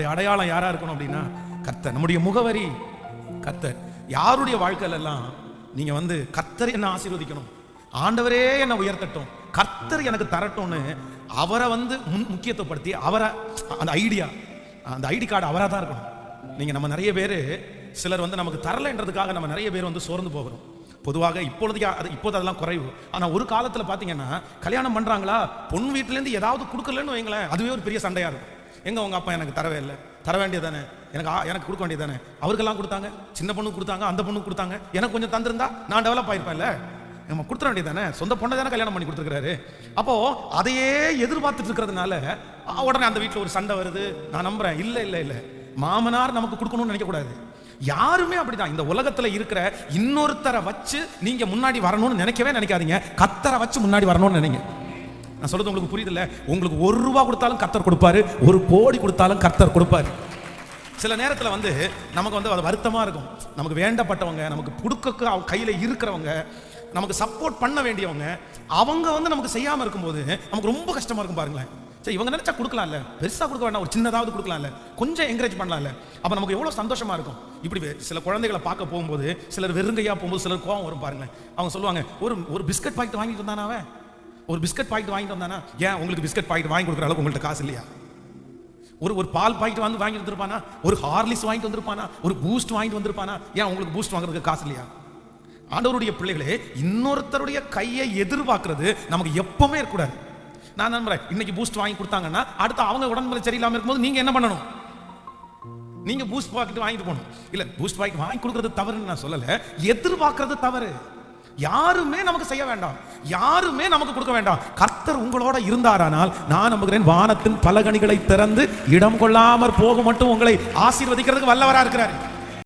நம்முடைய அடையாளம் யாரா இருக்கணும் அப்படின்னா கர்த்தர். நம்முடைய முகவரி கர்த்தர். யாருடைய வாழ்க்கையில எல்லாம் நீங்க வந்து கர்த்தர் என்ன ஆசீர்வதிக்கணும் ஆண்டவரே என்னை உயர்த்தட்டும் கர்த்தர் எனக்கு தரட்டும்னு அவரை வந்து முன் முக்கியத்துவப்படுத்தி அவரை அந்த ஐடியா அந்த ஐடி கார்டு அவராக தான் இருக்கணும். நீங்க நம்ம நிறைய பேர் சிலர் வந்து நமக்கு தரலைன்றதுக்காக நம்ம நிறைய பேர் வந்து சோர்ந்து போகிறோம். பொதுவாக இப்பொழுது அது இப்போது அதெல்லாம் குறைவு. ஆனால் ஒரு காலத்துல பார்த்தீங்கன்னா கல்யாணம் பண்றாங்களா பொண்ணு வீட்டுல இருந்து ஏதாவது கொடுக்கலன்னு வைங்களேன் அதுவே ஒரு பெரிய சண்டையா இருக்கும். எங்கே உங்கள் அப்பா எனக்கு தரவே இல்லை. தர வேண்டியதானே எனக்கு ஆ- எனக்கு கொடுக்க வேண்டியதானே அவருக்கெல்லாம் கொடுத்தாங்க. சின்ன பொண்ணு கொடுத்தாங்க அந்த பொண்ணு கொடுத்தாங்க. எனக்கு கொஞ்சம் தந்திருந்தா நான் டெவலப் ஆயிருப்பேன்ல. நம்ம கொடுத்துட வேண்டியதானே சொந்த பொண்ணை தானே கல்யாணம் பண்ணி கொடுத்துருக்காரு அப்போ அதையே எதிர்பார்த்துட்டு இருக்கிறதுனால ஆ, உடனே அந்த வீட்டில் ஒரு சண்டை வருது. நான் நம்புறேன். இல்லை இல்லை இல்லை. மாமனார் நமக்கு கொடுக்கணும்னு நினைக்கக்கூடாது. யாருமே அப்படிதான். இந்த உலகத்துல இருக்கிற இன்னொருத்தரை வச்சு நீங்க முன்னாடி வரணும்னு நினைக்கவே நினைக்காதீங்க. கத்தரை வச்சு முன்னாடி வரணும்னு நினைங்க. நான் சொல்றது உங்களுக்கு புரியுதுல்ல? உங்களுக்கு ஒரு ரூபா கொடுத்தாலும் கர்த்தர் கொடுப்பாரு ஒரு கோடி கொடுத்தாலும் கர்த்தர் கொடுப்பாரு. சில நேரத்தில் வந்து நமக்கு வந்து அது வருத்தமாக இருக்கும். நமக்கு வேண்டப்பட்டவங்க நமக்கு கொடுக்க அவங்க கையில் இருக்கிறவங்க நமக்கு சப்போர்ட் பண்ண வேண்டியவங்க அவங்க வந்து நமக்கு செய்யாமல் இருக்கும்போது நமக்கு ரொம்ப கஷ்டமாக இருக்கும் பாருங்களேன். சரி இவங்க நினச்சா கொடுக்கலாம்ல? பெருசாக கொடுக்க வேண்டாம் ஒரு சின்னதாவது கொடுக்கலாம்ல? கொஞ்சம் என்கரேஜ் பண்ணலாம்ல? அப்போ நமக்கு எவ்வளோ சந்தோஷமாக இருக்கும். இப்படி சில குழந்தைகளை பார்க்க போகும்போது சிலர் வெறுங்கையாக போகும்போது சிலர் கோவம் வரும் பாருங்களேன். அவங்க சொல்லுவாங்க ஒரு ஒரு பிஸ்கட் பாக்கெட் வாங்கிட்டு வந்தானா ஒரு பிஸ்கட் பாக்கெட் வாங்கிட்டு வந்தானா? ஏன் உங்களுக்கு பிஸ்கட் பாக்கெட் வாங்கி கொடுக்குற அளவுக்கு உங்கள்கிட்ட காசு இல்லையா? ஒரு ஒரு பால் பாக்கெட் வந்து வாங்கிட்டு வந்திருப்பானா ஒரு ஹார்லிக்ஸ் வாங்கிட்டு வந்திருப்பானா? ஒரு பூஸ்ட் வாங்கிட்டு வந்திருப்பானா? ஏன் உங்களுக்கு பூஸ்ட் வாங்குறதுக்கு காசு இல்லையா? ஆண்டவருடைய பிள்ளைகளே இன்னொருத்தருடைய கையை எதிர்பார்க்கறது நமக்கு எப்பவுமே இருக்கக்கூடாது. நான் நம்புறேன்? இன்னைக்கு பூஸ்ட் வாங்கி கொடுத்தாங்கன்னா அடுத்து அவங்க உடம்புல சரியில்லாமல் இருக்கும்போது நீங்க என்ன பண்ணணும்? நீங்க பூஸ்ட் பாக்கெட் வாங்கிட்டு போகணும். இல்ல பூஸ்ட் பாக்கெட் வாங்கி கொடுக்கறது தவறுன்னு நான் சொல்லல. எதிர்பார்க்கறது தவறு. யாருமே நமக்கு செய்ய வேண்டாம். யாருமே நமக்கு கொடுக்க வேண்டாம். கர்த்தர் உங்களோட இருந்தாரானால் நான் நம்புகிறேன் வானத்தின் பலகணிகளை திறந்து இடம் கொள்ளாமற் போக மட்டும் உங்களை ஆசீர்வதிக்கிறதுக்கு வல்லவரா இருக்கிறார்.